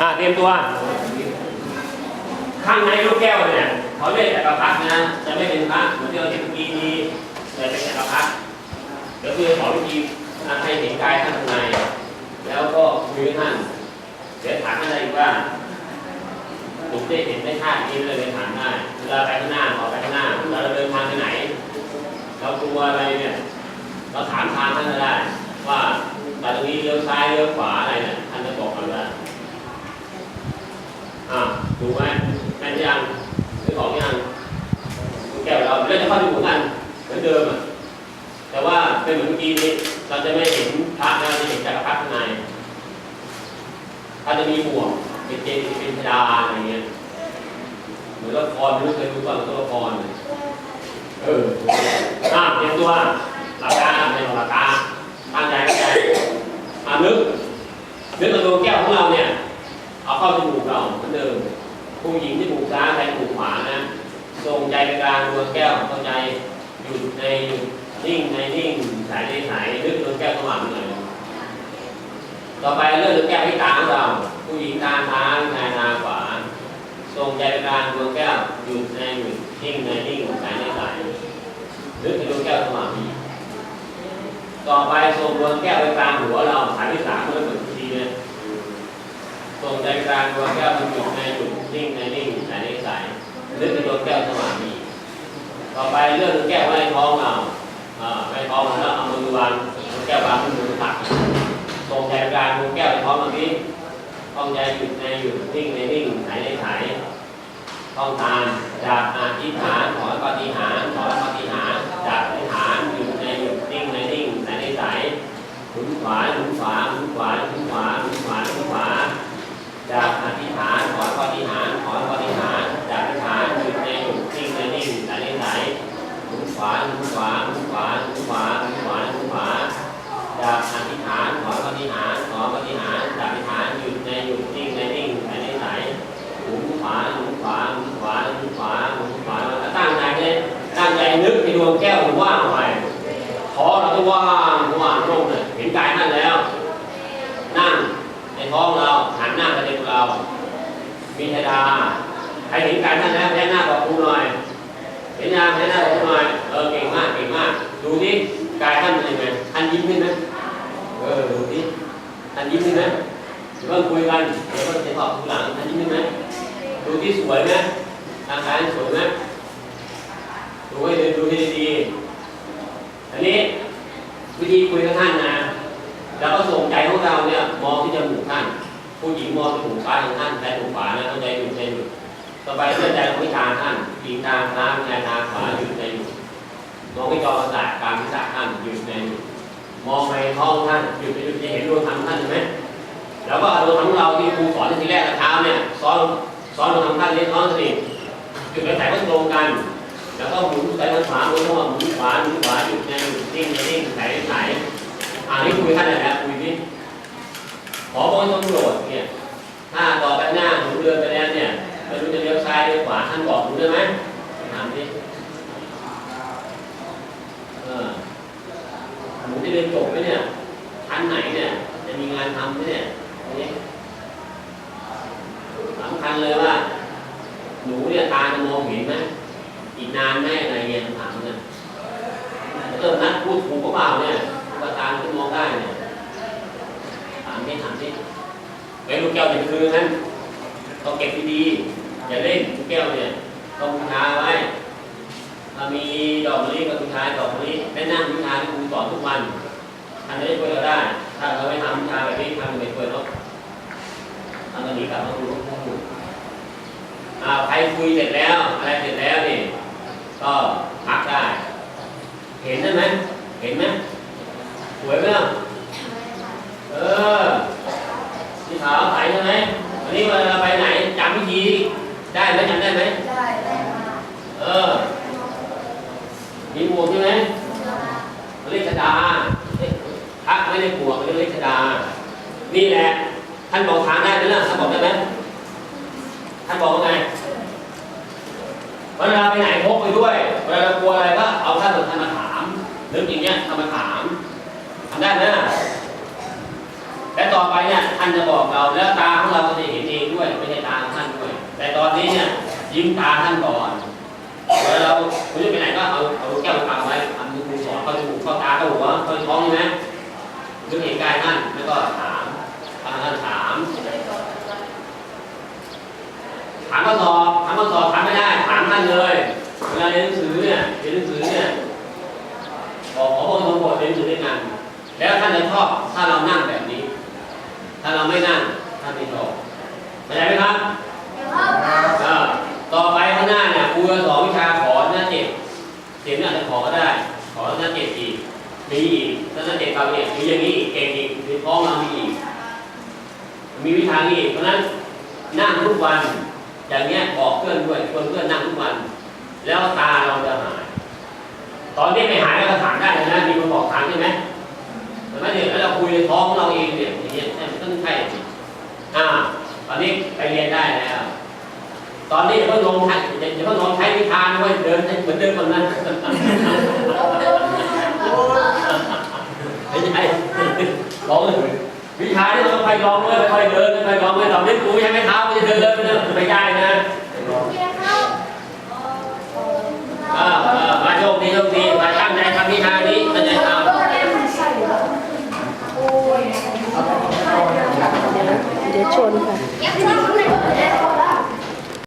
อ่าเตรียมตัว ข้างในลูกแก้วเนี่ยเขาเรียกจักรพรรดินะ จะไม่เป็นพระเหมือนที่เราเห็นเมื่อกี้นี้แต่เป็นจักรพรรดิเดี๋ยวคือสอวิธีให้เห็นกายท่านข้างใน แล้วก็คุยท่านเดี๋ยวถามท่านได้อีกว่าผมได้เห็นได้ท่านี้เลยไปถามได้เวลาไปข้างหน้าออไปข้างหน้าเราเดินทางไปไหน เรากลัวอะไรเนี่ย เราถามทางท่านก็ได้ ว่าแต่ตรงนี้เลี้ยวซ้ายเลี้ยวขวาอะไรเนี่ยท่านจะบอกเราได้ อ่าดูไหมแม่นยังหรือของยังดูแก้วเราแล้วจะเข้าดูเหมือนกันเหมือนเดิมอะแต่ว่าเป็นเหมือนเมื่อกี้นี้เราจะไม่เห็นพระเราจะเห็นจักรพรรดิข้างในถ้าจะมีหมวกเป็นเจดีย์เป็นธดาอะไรเงี้ยเหมือนละครไม่รู้เคยดูก่อนตัวละครเลยเอออ่าเตรียมตัวหลับตาไม่หลับตาตั้งใจตั้งใจอ่านึกนึกตัวแก้วของเรา เนี่ยเอาเข้าจมูกเราเหมือนเดิมผู้หญิงที่มูกซ้ายใครมูกขวานะทรงใจไปกลางดวงแก้วเข้าใจหยุดในนิ่งในนิ่งสายในสายนึกดวงแก้วเข้ามาหน่อยต่อไปเลื่อนดวงแก้วที่ตาของเรา ผู้หญิงตาซ้ายชายตาขวาทรงใจไปกลางดวงแก้วหยุดในหยุดนิ่งในนิ่งสายในสายนึกในดวงแก้วเข้ามาอีกต่อไปทรงดวงแก้วไปกลางหัวเราสายที่สามเมื่อเหมือน ทรงใจกลางดวงแก้วมันหยุดในหยุดนิ่งในนิ่งใสในใสลึกในดวงแก้วสว่างมีต่อไปเลื่อนดวงแก้วไว้ท้องเราอ่าไว้ในท้องแล้วเอามือวางดวงแก้ววางมือตักทรงใจกลางดวงแก้วในท้องแบบนี้ต้องใจหยุดในหยุดนิ่งในนิ่งใสในใสต้องทานจากอธิษฐานขอปฏิหารขอปฏิหารจากอธิษฐานหยุดในหยุดนิ่งในนิ่งใสในใสขุนขวาหมุนขวาหมุนขวาหมุนขวาหมุนขวาหมุนขวา จากอธิษฐานขอปฏิหารขอปฏิหารจากอธิษฐานหยุดในหยุดนิ่งในนิ่งไหลในไหลหมุนขวาหมุนขวาหมุนขวาหมุนขวาหมุนขวาหมุนขวาจากอธิษฐานขอปฏิหารขอปฏิหารจากอธิษฐานหยุดในหยุดนิ่งในนิ่งไหลในไหลหมุนขวาหมุนขวาหมุนขวาหมุนขวาหมุนขวาแล้วตั้งใจเลยตั้งใจนึกในดวงแก้วว่างไปขอเราต้องว่างว่างโล่งเลยเห็นกายท่านแล้ว นั่ง ในท้องเราหันหน้าไปในตัวเรา มีธดาใค รเห็นกายท่านแล้วแพ้หน้าบอกครูหน่อย เห็นยังแพ้หน้าบอกครูหน่อย เออเก่งมากเก่งมาก ดูที่กายท่านเป็นยังไงท่านยิ้มขึ้นไหมเออดูที่ท่านยิ้มขึ้นไหมเดี๋ยวเพิ่งคุยกันเดี๋ยวเพิ่งจะตอบทีหลังท่านยิ้มขึ้นไหมดูที่สวยไหมร่างกายสวยไหมดูให้ดีดูให้ดีๆอันนี้วิธีคุยกับท่านนะแล้วก็ส่งใจของเราเนี่ยมองที่จมูกท่าน ผู้หญิงมองจมูกซ้ายของท่านใจจมูกขวานะเข้าใจหยุใจหยุ ต่อไปเส้นใจของวิชาท่านปีกตาซ้ายใจตาขวาหยุดใจหยุดมองที่จอประสาทกลางวิชาท่านหยุดใจหยุดมองไปท้องท่านหยุดไปหยุดจะเห็นดวงธรรมท่านใช่ไหมแล้วก็เอาดวงธรรมของเราที่ครูสอนในทีแรกเช้าเนี่ยสอนสอนดวงธรรมท่านเรียนท้องสนิทจุดไปใส่ก็ตรงกัน แล้วก็หมุนไปทางขวาหมุนข้ามาหมุนขวาหมุนขวาหยุดในหยุดนิ่งในนิ่งใส่ใส่อ่านี่คุยท่านอะไรนะคุยที่ขอบอกให้ตำรวจเนี่ย ถ้าต่อไปหน้าหนูเดินไปแล้วเนี่ยไม่รู้จะ เลี้ยวซ้ายขวาท่านบอกหนูได้ไหมถามดิเออหนูจะเรียนจบไหมเนี่ยชั้นไหนเนี่ยจะมีงานทำไหมเนี่ยนี้สำคัญเลยว่า หนูเนี่ยตาจะมองเห็นไหมอีกนานไหมอะไรเงี้ยถามเนี่ยเริ่มนัดพูดถูกเปล่าเนี่ยว่าตาจะมองได้เนี่ยถามนี่ถามนี่ไว้ลูกแก้วเป็นคืนนั้นต้องเก็บดีๆอย่าเล่น แก้วเนี่ยต้องบูชาไว้ถ้ามีดอกมะลิก็บูชาดอกมะลิแม่นั่งบูชาที่ครูสอนทุกวันอันนี้ช่วยเราได้ ถ้าเราไม่ทำบูชาแบบนี้ทำไม่ช่วยเราทำตอนนี้กลับมาดูข้อมูลอ่าใครคุยเสร็จแล้วอะไรเสร็จแล้วนี่ก็พักได้ เห็นได้ไหมเห็นไหมสวยไหมล่ะเออที่ขาวใสใช่ไหมวันนี้เวลาไปไหนจำวิธี ได้ไหมจำได้ไหมได้ได้มาเออ มีหมวกใช่ไหมเขาเรียกชดาเอ๊ะพระไม่ได้หมวกเขาเรียกชดา นี่แหละ ท่านบอกทางได้ไหมล่ะท่านบอกได้ไหมท่านบอกว่าไงเวลาไปไหนพกไปด้วย เวลาเรากลัวอะไรก็เอาท่านท่านมาถามนึกอย่างเงี้ยท่านมาถามทำได้ไหมและต่อต่อไปเนี่ยท่านจะบอกเราแล้วตาของเราก็จะเห็นเอง ต่ตอนนี้เนี่ยยิ้มตาท่านก่อนเวลาเราคุณจะไปไหนก็เอาเอาแก้วตาไว้ทำมือครูสอนเขาจมูกเขาตาเขาหัวเขาท้องใช่ไหมนึกเห็นกายท่านแล้วก็ถามท่านท่านถามถามข้อสอบถามข้อสอบถามไม่ได้ถามท่านเลยเวลาเรียนหนังสือเนี่ยเรียนหนังสือเนี่ยบอกขอพระองค์บทเรียนหนังสือด้วยกันแล้วท่านจะชอบถ้าเรานั่งแบบนี้ ถ้าเราไม่นั่งท่านไม่ชอบเข้าใจไหมครับเออต่อไปข้างหน้าเนี่ยครูจะสอนวิชาขอหน้าเจ็ดเจ็ดเนี่ยอาจจะขอก็ได้ ขอหน้าเจ็ด อีกมีอีกถ้าหน้าเจ็ดเราเนี่ยมีอย่างนี้อีกเก่งอีกมีท้องเรามีอีก มีวิชานี้เพราะนั้นนั่งทุกวันอย่างเงี้ยบอกเพื่อนด้วยชวนเพื่อนนั่งทุกวัน แล้วตาเราจะหาย ตอนนี้ไม่หายเราก็ถามได้เลยนะมีคนบอกถามใช่ไหมแต่ไม่เนี่ยแล้วเราคุยในท้องของเราเองเนี่ยอย่างเงี้ยมันต้องใช่อ่าตอนนี้ไปเรียนได้แล้วตอนนี้เพิ่งลงใช้เพิ่งลงใช้วิชานะเว้ยเดินเหมือนเดิมคนนั้นไม่ใช่ลองเลย วิ